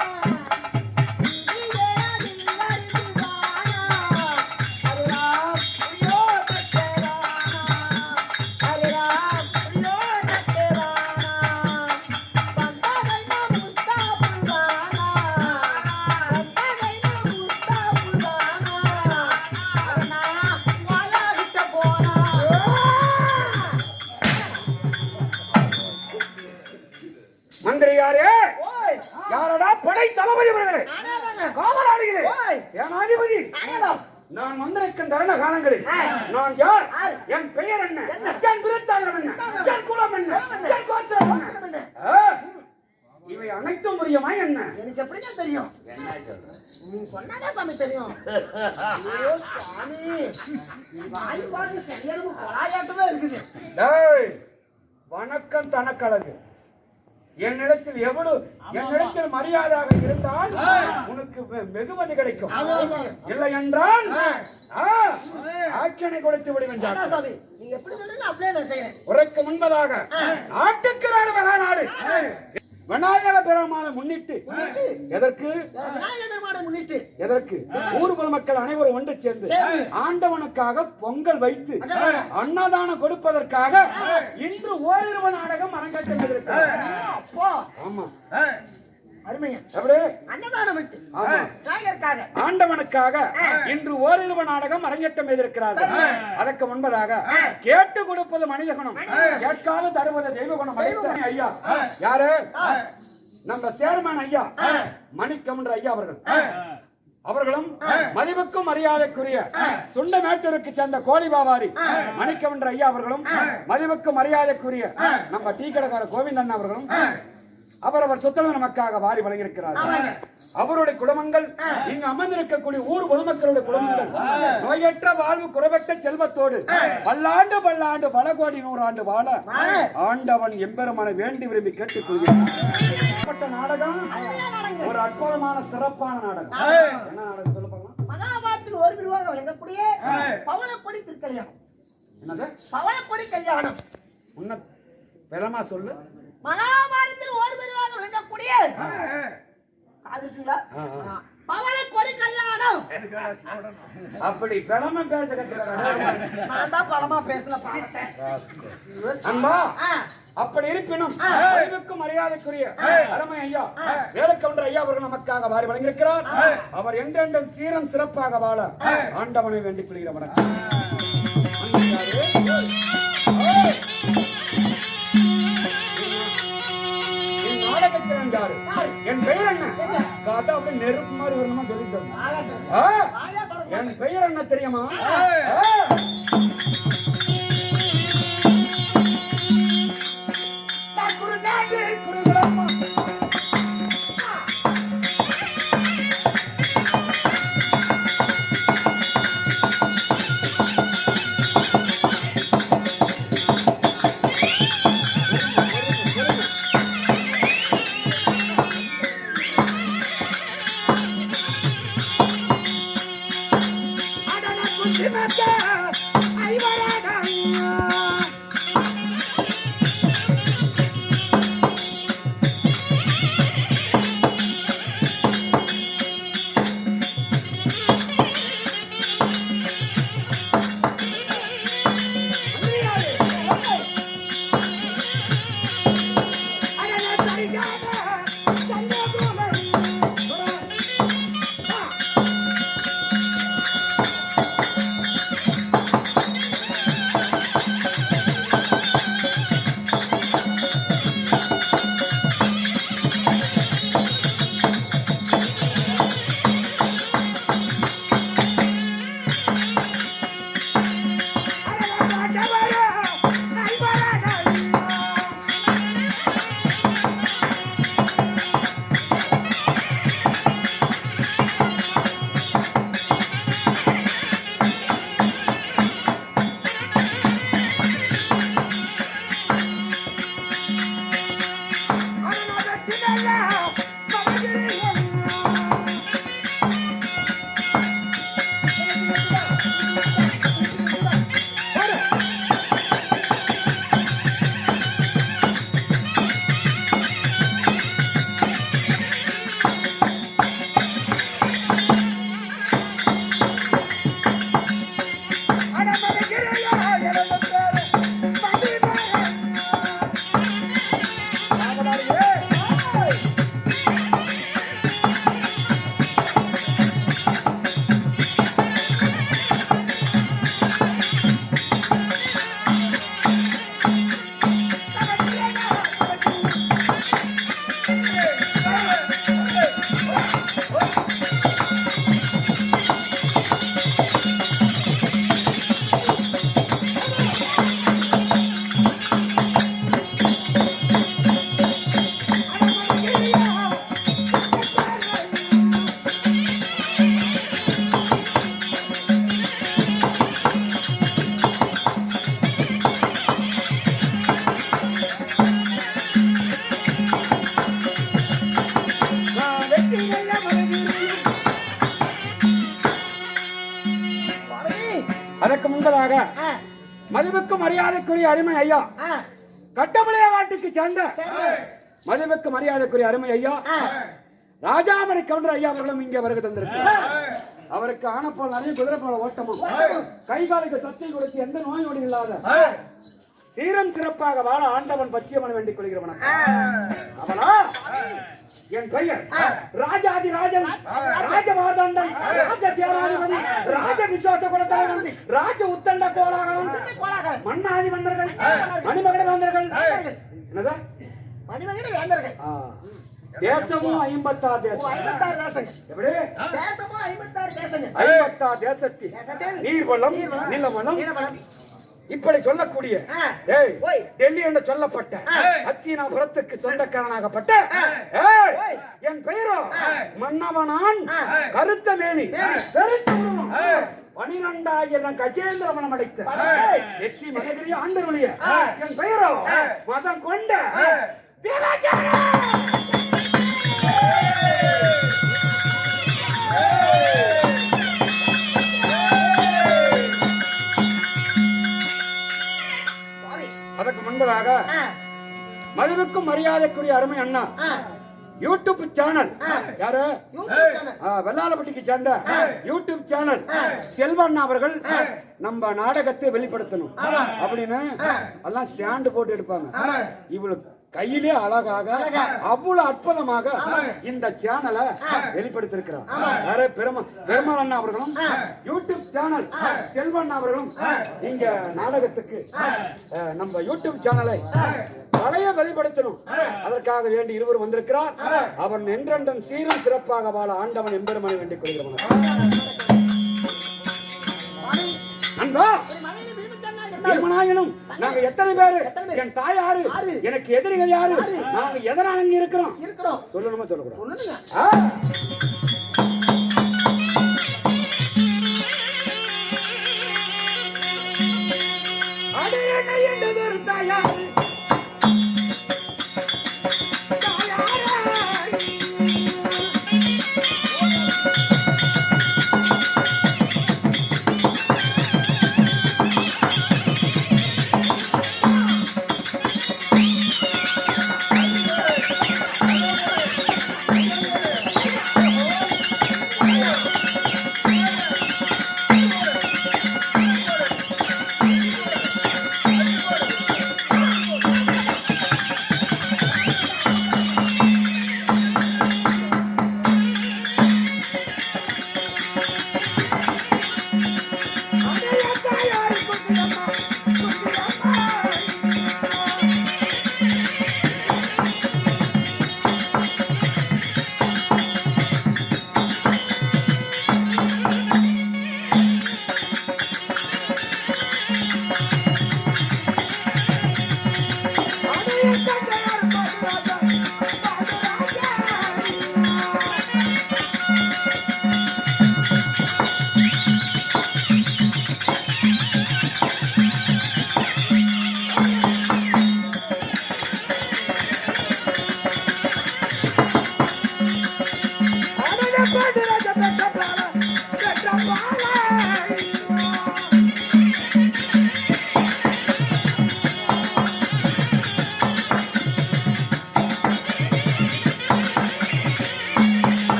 Bye. நான் யார்? என் பெயர் என்ன? என் விருத்தாளம் என்ன? என் குலம் என்ன? என் கோத்திரம் என்ன? இவை அனைத்தும் புரியுமா என்ன? எனக்கு எப்படிங்க தெரியும்? நீ சொன்னாதான் சாமி தெரியும்? ஐயோ சாமி. நீ வாய் பாட்டு சரியான கொலாயாட்டமே இருக்குது. டேய், வணக்கம் தனக்கழகு. என்னிடத்தில் எவ்வளவு என்னிடத்தில் மரியாதையாக இருந்தால் உனக்கு வெகுமதி கிடைக்கும். இல்லை என்றால் ஆ, ஆக்கினை கொடுத்து விடுவேன் உரைக்கு முன்பதாக நாட்டுக்கு நாடு மகாநாடு விநாயக பெருமானை முன்னிட்டு. எதற்கு? முன்னிட்டு எதற்கு? ஊர் மக்கள் அனைவரும் ஒன்று சேர்ந்து சரி. ஆண்டவனுக்காக பொங்கல் வைத்து அன்னதானம் கொடுப்பதற்காக இன்று ஓரிரவு நாடகம் அரங்கேற்றம் அப்பா. ஆமா. ஆண்டவனுக்காக இன்று ஓரிரவு நாடகம் அரங்கேற்றம் செய்திருக்கிறார்கள். அதற்கு முன்பதாக கேட்டு கொடுப்பது மனித குணம் கேட்காத தருவது தெய்வ குணம் ஐயா. யாரு? நம்ம சேர்மன் ஐயா மணிக்கமன்ற ஐயா அவர்கள். அவர்களும் மதிப்புக்கும் மரியாதைக்குரிய சுண்ட மேட்டூருக்கு சேர்ந்த கோழி பாவாரி மணிக்கமன்ற ஐயா அவர்களும் மதிப்புக்கும் மரியாதைக்குரிய நம்ம டீ கடைக்கார கோவிந்தன் அவர்களும் அவரவர் சொத்தளவு நமக்காக வாரி வழங்கியிருக்கிறார். அவருடைய குடும்பங்கள் இங்கு அமர்ந்திருக்கக்கூடிய ஊர் பொதுமக்களுடைய குடும்பங்கள் நோயற்ற வாழ்வு குறைவற்ற செல்வத்தோடு பல்லாண்டு பல்லாண்டு பல கோடி நூறாண்டு வாழ ஆண்டவன் எம்பெருமானை வேண்டி விரும்பி கேட்டுக் கொள்கிறார் இப்படிப்பட்ட நாடகம் ஒரு அற்புதமான சிறப்பான நாடகம். என்ன நாடகம் சொல்ல பார்க்கலாம் மகாபாரத்தில் ஒரு விரிவாக வழங்கக்கூடிய பவளப்பொடி திருக்கல்யாணம். என்னது? பவளப்பொடி கல்யாணம். உன்ன சொல்லு. விரிவாக கல்யாணம். அப்படி விளம பேச கற்றுக்கிறாங்க நான் தான் படமா அன்பா ஆ, அப்படி இருப்பினும் அறிவுக்கும் மரியாதைக்குரிய அருமை ஐயா வேலக்கவுண்டர் ஐயா அவர்கள் நமக்காக வாரி வழங்கியிருக்கிறார். அவர் என்றென்றும் சீரம் சிறப்பாக வாழ ஆண்டவனை வேண்டிக் கொள்கிற வணக்கம் என் பெயர் என்ன? காத்தா அப்படியே நெருப்பு மாதிரி வரணுமா சொல்லிட்டு. என் பெயர் என்ன தெரியுமா? முன்பதாக ஆ, மதிப்புக்கு மரியாதைக்குரிய அருமை ஐயா. கட்டமலைய வாட்டுக்கு சேர்ந்த சரி. மதிப்புக்கு மரியாதைக்குரிய அருமை ஐயா. ராஜாமணி கவுண்டர் ஐயா அவர்களும் இங்கே வருகை தந்திருக்கிறார். அவருக்கு ஆனப்பால் நிறைய குதிரைப்பால் ஓட்டமும். கை காலுக்கு சக்தி கொடுத்து எந்த நோய் நொடி இல்லாத சீரம் சிறப்பாக வாழ ஆண்டவன் பச்சியமன் வேண்டிக் கொள்கிறவன். அவனா? என் பெயர் ராஜாதி ராஜன் ராஜமாதண்டன். ராஜ சேனாதிபதி ராஜ விசுவாச குலத்தலைவன் ராஜ உத்தண்ட கோலாகவன். மன்னாதி மன்னர்கள். மணிமகட வேந்தர்கள். என்னதா? மணிமகட வேந்தர்கள். தேசமும் ஐம்பத்தாறு தேசம். எப்படி? தேசமோ ஐம்பத்தாறு தேசங்க. ஐம்பத்தாறு தேசத்தில் நீர்வளம் நிலவளம். இப்படி சொல்லக்கூடிய. டெல்லி என்று சொல்லப்பட்ட ஆ. அத்தினாபுரத்துக்கு சொந்தக்காரனாகப்பட்ட. என் பெயரோ. மன்னவனான். கருத்த மேனி. பனிரெண்டாயிரம் கஜேந்திர மனம் அடைத்த. வெற்றி மகதிரி ஆண்டருடைய ஆ. என் பெயரோ. மதம் கொண்ட மதிவுக்கும் மரியாதைக்குரிய அருமை அண்ணா யூடியூப் சேனல். யாரு வெள்ளாளப்பட்டிக்கு சேர்ந்த. YouTube channel. செல்வண்ணா அவர்கள். நம்ம நாடகத்தை வெளிப்படுத்தணும். அப்படின்னு. எல்லாம் ஸ்டாண்டு போட்டு எடுப்பாங்க. இவளுக்கு கையிலே அழகாக அழகா. அவ்வளவு அற்புதமாக. இந்த சேனலை. வெளிப்படுத்திருக்கிறார். யாரு பெருமா பெருமாள் அண்ணா அவர்களும். யூடியூப் சேனல் ஆ. செல்வண்ணா அவர்களும் இங்க நாடகத்துக்கு நம்ம யூடியூப் சேனலை. பழைய வெளிப்படுத்தணும் அதற்காக வேண்டி இருவர் வந்திருக்கிறார் அவன் என்றென்றும் சீரும் சிறப்பாக வாழ ஆண்டவன் எம்பெருமனை வேண்டிக் கொள்கிறவன் அன்பா பீமனாயினும் நாங்க எத்தனை பேரு? என் தாய் யாரு யாரு? எனக்கு எதிரிகள் யாரு? யாரு? நாங்க எதனால இங்க இருக்கிறோம்? இருக்கிறோம். சொல்லணுமா சொல்லக்கூடாது?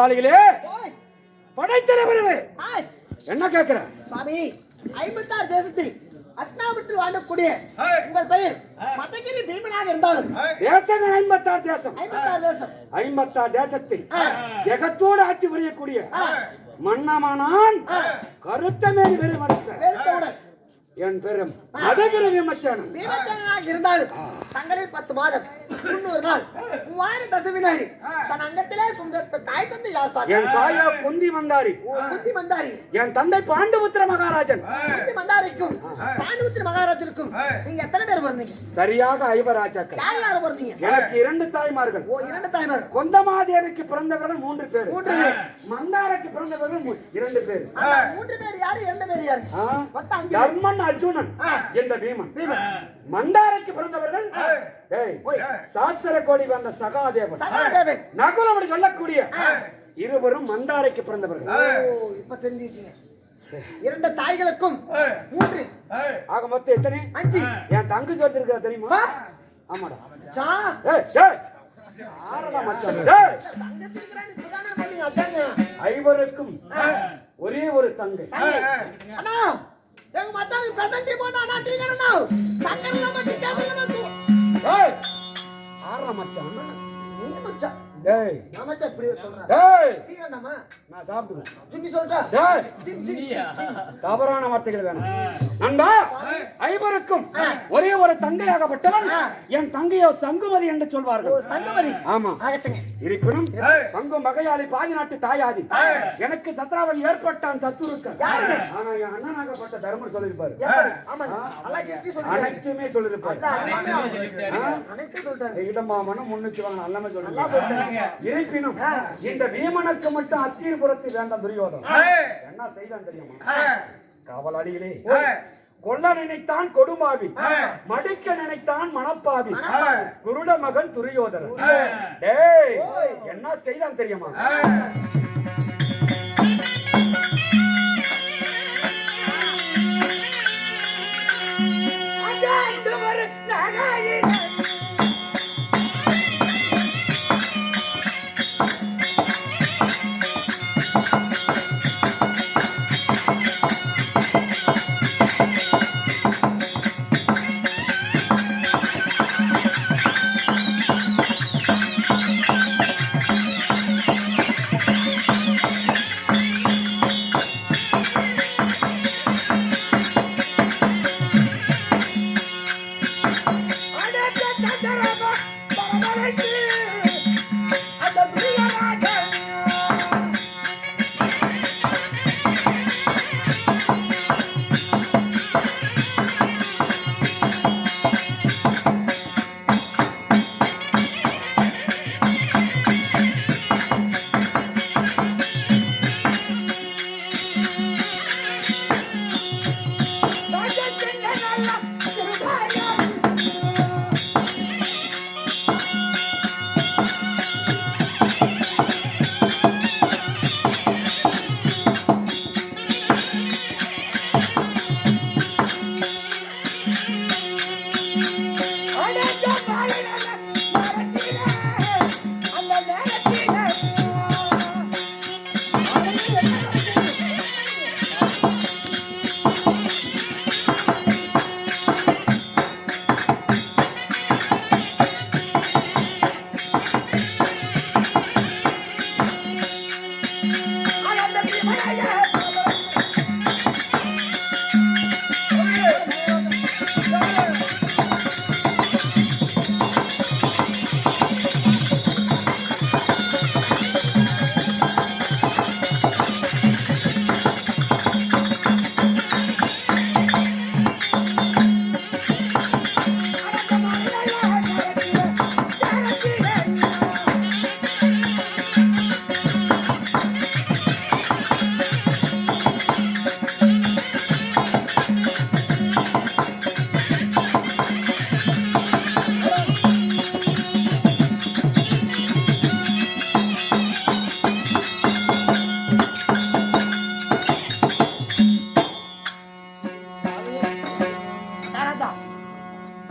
காவலாளிகளே ஓய், படைத்தலைவர்களே ஆய், என்ன கேக்குற? சுவாமி ஐம்பத்தாறு தேசத்தில் அஸ்னாபுரத்தில் வாழக்கூடிய உங்கள் பெயர் மதகிரி பீமனாக இருந்தாலும் தேசங்கள் ஐம்பத்தாறு தேசம். ஐம்பத்தாறு தேசம். ஐம்பத்தாறு தேசத்தை ஆ. ஜெகத்தோடு ஆட்சி புரியக்கூடிய. மன்னமனான் ஆ. கருத்த மேல் வெறுமறுத்த வெறுத்தவுடன். என் பெரும் மதகிர விமர்சனம் பீமச்சனாக இருந்தாலும் தங்களில் பத்து மாதம் முன்னூறு நாள் மூவாயிரம் தசவினாரி தன் அங்கத்திலே சுந்தரத்தை தாய் தந்தை யாசாங்க என் தாயா பொந்தி மந்தாரி. புத்தி மந்தாரி. என் தந்தை பாண்டுபுத்திர மகாராஜன். புத்தி மந்தாரிக்கும் பாண்டுபுத்திர மகாராஜருக்கும் நீங்க எத்தனை பேர் பிறந்தீங்க? சரியாக ஐவராஜாக்கள் யார் யார் பிறந்தீங்க? எனக்கு இரண்டு தாய்மார்கள். ஓ இரண்டு தாய்மார். கொந்தமாதேவிக்கு பிறந்தவர்கள் மூன்று பேர். மூன்று பேர். மந்தாரைக்கு பிறந்தவர்கள் இரண்டு பேர். மூன்று பேர் யாரு? இரண்டு பேர் யாரு. தர்மன் அர்ஜுனன். என்ற பீமன். மந்தாரைக்கு பிறந்தவர்கள். சாஸ்திர கோடி வந்த சகாதேவன். நகுலம் அப்படி சொல்லக்கூடிய இருவரும் மந்தாரைக்கு பிறந்தவர்கள். இப்ப தெரிஞ்சுக்கிட்டீங்க இரண்டு தாய்களுக்கும் மூன்று. ஆக மொத்தம் எத்தனை? அஞ்சு. என் தங்கு சேர்த்து இருக்கிற தெரியுமா? ஆமாடா. ஐவருக்கும் ஒரே ஒரு தங்கை. அண்ணா எங்க மச்சானுக்கு பெசன்டி போட்டா அண்ணா டீ அண்ணா சக்கரை இல்லாம டீ தூ. ஏய். யாரடா மச்சான் நீ மச்சான் டேய். இப்படி சொல்றேன் டேய். நான் சாப்பிடுவேன். ஜிம்மி சொல்றா? டேய். தவறான வார்த்தைகள் வேணும். நண்பா ஐவருக்கும் ஒரே ஒரு தங்கையாகப்பட்டவன் என் தங்கையோ சங்குமதி என்று சொல்வார்கள். சங்கமதி. ஆமா. இருப்பினும் பங்கு மகையாளி பாதி நாட்டு தாயாதி. எனக்கு சத்ராவன் ஏற்பட்டான் சத்துருக்கன் யாருங்க? ஆனா என் அண்ணனாகப்பட்ட தர்மர் சொல்றீங்க அனைத்துமே சொல்லிருப்பாரு அனைத்து சொல்றாங்க இடமாமனும் முன்னுக்கு வாங்க எல்லாமே சொல்லிருப்பாரு இருப்பினும் இந்த வீமனுக்கு மட்டும் அத்தீர்புறத்து வேண்டாம் துரியோதன் என்ன செய்தான் தெரியுமா? காவலாளிகளே கொல்ல நினைத்தான் கொடுமாவி மடிக்க நினைத்தான் மணப்பாவி குருட மகன் துரியோதனன். டேய் என்ன செய்தான் தெரியுமா?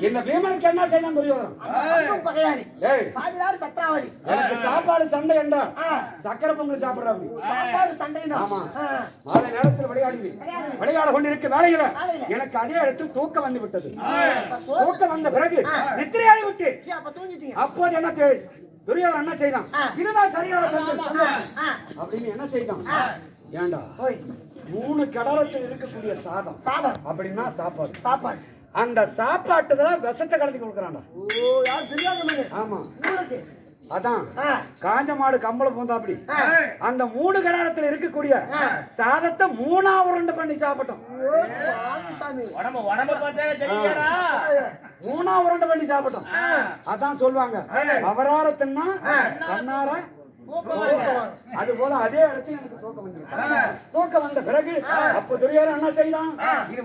இந்த பீமனுக்கு என்ன செய்தான் துரியோதனன் அன்பும் பகையாளி. பாதி நாடு சத்ராவதி எனக்கு சாப்பாடு சண்டை என்றா ஆ, சக்கரை பொங்கல் சாப்பிடுறாங்க சாப்பாடு சண்டைனா ஆமா. மாலை நேரத்தில் விளையாடுவி. விளையாடுவி. விளையாட கொண்டிருக்க வேலையில. எனக்கு அதே இடத்தில் தூக்கம் வந்து விட்டது. தூக்கம் வந்த பிறகு. நித்திரையாகி விட்டு அப்போது என்ன தே- துரியோதனன் என்ன செய்தான். இதுதான் சரியான அப்படின்னு என்ன செய்தான்? ஆ. ஏண்டா? மூணு கடலத்தில் இருக்கக்கூடிய சாதம். சாதம். அப்படின்னா சாப்பாடு. சாப்பாடு. அந்த சாப்பாட்டுல விஷத்தை கலந்து கொடுக்குறான்டா ஆமா. அதான். காஞ்ச மாடு கம்பளம் பூந்தா அப்படி ஆ. அந்த மூணு கடலத்துல இருக்கக்கூடிய. சாதத்தை மூணா உருண்டை பண்ணி சாப்பிட்டோம். ஐயோ, சாமி, சாமி. உடம்பு உடம்ப பார்த்தா தெரியலடா மூணா உருண்டை பண்ணி சாப்பிட்டோம். அதான் சொல்லுவாங்க. அவரார தின்னா கண்ணார அது போல அதே இடத்துல எனக்கு தூக்கம் வந்து தூக்கம் வந்த பிறகு அப்ப துரியாரம் என்ன செய்யலாம்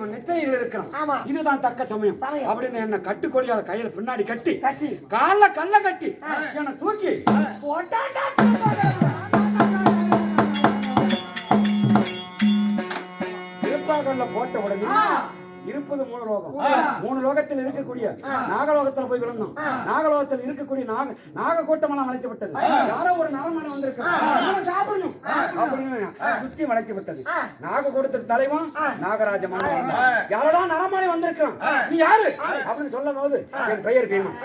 நித்திரையில் இருக்கிறான். ஆமா. இதுதான் தக்க சமயம். அப்படின்னு என்ன கட்டுக்கொடியாத கையில பின்னாடி கட்டி கட்டி. கால்ல கல்ல கட்டி என்ன தூக்கி போட்டாண்டா போட்ட உடனே இருப்பது மூணு லோகம். மூணு லோகத்தில் இருக்கக்கூடிய நாகலோகத்துல போய் விழுந்தோம். நாகலோகத்தில் இருக்கக்கூடிய நாக நாக கூட்டமெல்லாம் வளைத்து விட்டது யாரோ ஒரு நரமணி வந்திருக்கான் சாப்பிடணும். அப்படின்னு சுத்தி வளைத்து விட்டது நாக கூட்டத்துக்கு தலைவன் நாகராஜ மன்னன் யாரடா நரமணி வந்திருக்கான் நீ யாரு? அப்படின்னு சொல்லும் போது என் பெயர் பீமன்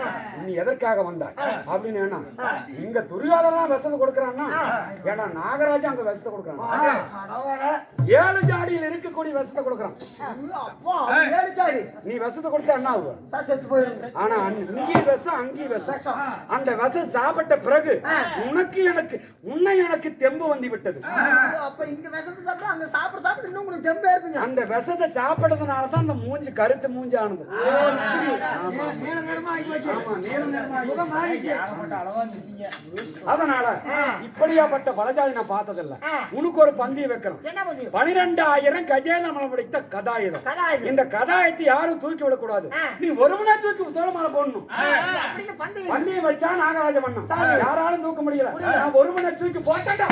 நீ எதற்காக வந்தாய்? அப்படின்னு ஏன்னா இங்க துரியோதனெல்லாம் விஷத்தை கொடுக்கறான்னா ஏன்னா நாகராஜா அங்க விஷத்தை கொடுக்கறான். ஏழு ஜாடியில் இருக்கக்கூடிய விஷத்தை கொடுக்கறான். நீ விஷத்தை கொடுத்தா என்ன ஆகும்? சார், செத்து போயிருங்க. ஆனா அங்க- இங்கேயும் விஷம் அங்கேயும் விஷம். அந்த விஷம் சாப்பிட்ட பிறகு உனக்கு எனக்கு உன்னை எனக்கு தெம்பு வந்து விட்டது. அப்ப இங்க விஷத்தை சாப்பிட்டா அங்க சாப்பிட சாப்பிட இன்னும் உங்களுக்கு தெம்பே இருக்குங்க. அந்த விஷத்தை சாப்பிட்டதுனால தான் அந்த மூஞ்சி கருத்து மூஞ்சி ஆனது. அதனால இப்படியாப்பட்ட பலஜாதி நான் பார்த்ததில்ல. உனக்கு ஒரு பந்திய வைக்கிறோம்? பனிரெண்டாயிரம் கஜேந்திரமலை பிடித்த கதாயுதம். கதா இது. இந்த கதாயத்தை யாரும் தூக்கி விடக்கூடாது. நீ ஒருவனே தூக்கி தோளமால போடணும் பந்தயம். வச்சா நாகராஜ மன்னன் யாராலும் தூக்க முடியல. நான் ஒருவனை தூக்கி போட்டா.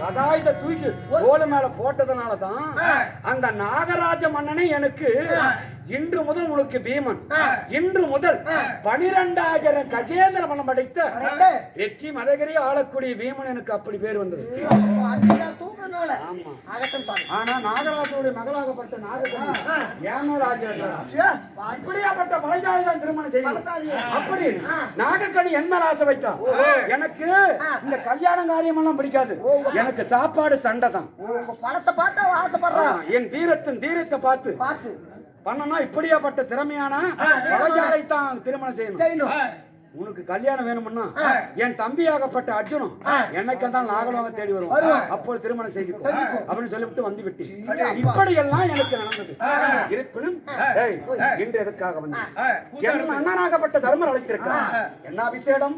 கதாயுத தூக்கி தோள மேல போட்டதுனால தான் அந்த நாகராஜ மன்னனை எனக்கு இன்று முதல் உனக்கு பீமன். இன்று முதல் பனிரெண்டாயிரம் கஜேந்திர மனம் படைத்த. வெற்றி மதகிரி ஆளக்கூடிய பீமன் எனக்கு அப்படி பேர் வந்தது. ஆனா நாகராஜனுடைய மகளாகப்பட்ட இப்படியாப்பட்ட மலைஜாதி தான் திருமணம் பலசாலி. அப்படி நாகக்கணி என்ன ஆசை வைத்தா எனக்கு இந்த கல்யாண காரியம் எல்லாம் பிடிக்காது எனக்கு சாப்பாடு சண்டை தான் பணத்தை பார்த்தா ஆசைப்படுறான். என் தீரத்தின் தீரத்தை பார்த்து. பார்த்து. பண்ணனா இப்படியாப்பட்ட திறமையான தான் திருமணம் செய்யணும். உனக்கு கல்யாணம் வேணும்னா என் தம்பியாகப்பட்ட அர்ஜுனன் என்னைக்கு தான் நாகலோகம் தேடி வருவான். அப்போ திருமணம் செய்து அப்படின்னு சொல்லிவிட்டு வந்து விட்டு இப்படி எல்லாம் எனக்கு நடந்தது. இருப்பினும் டேய், இன்று எதற்காக வந்து என் அண்ணனாகப்பட்ட தர்மர் அழைத்திருக்கிறான் என்ன பார்க்கலாம்.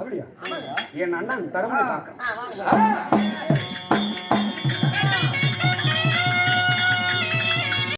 அப்படியா? என் அண்ணன் தர்மரை பார்க்கணும்.